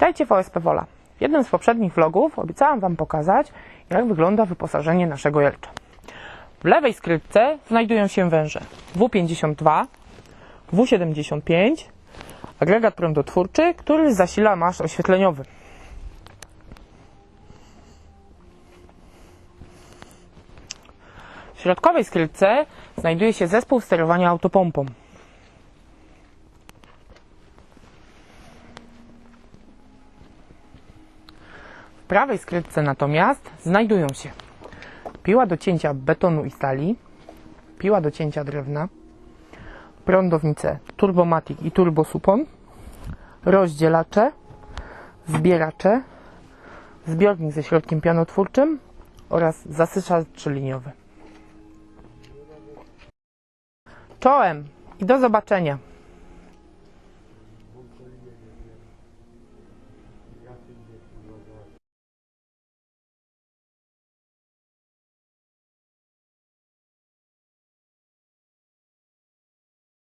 Witajcie w OSP Wola. W jednym z poprzednich vlogów obiecałam Wam pokazać, jak wygląda wyposażenie naszego Jelcza. W lewej skrytce znajdują się węże W52, W75, agregat prądotwórczy, który zasila masz oświetleniowy. W środkowej skrytce znajduje się zespół sterowania autopompą. Prawej skrytce natomiast znajdują się piła do cięcia betonu i stali, piła do cięcia drewna, prądownice Turbomatic i Turbosupon, rozdzielacze, zbieracze, zbiornik ze środkiem pianotwórczym oraz zasyszacz liniowy. Czołem i do zobaczenia!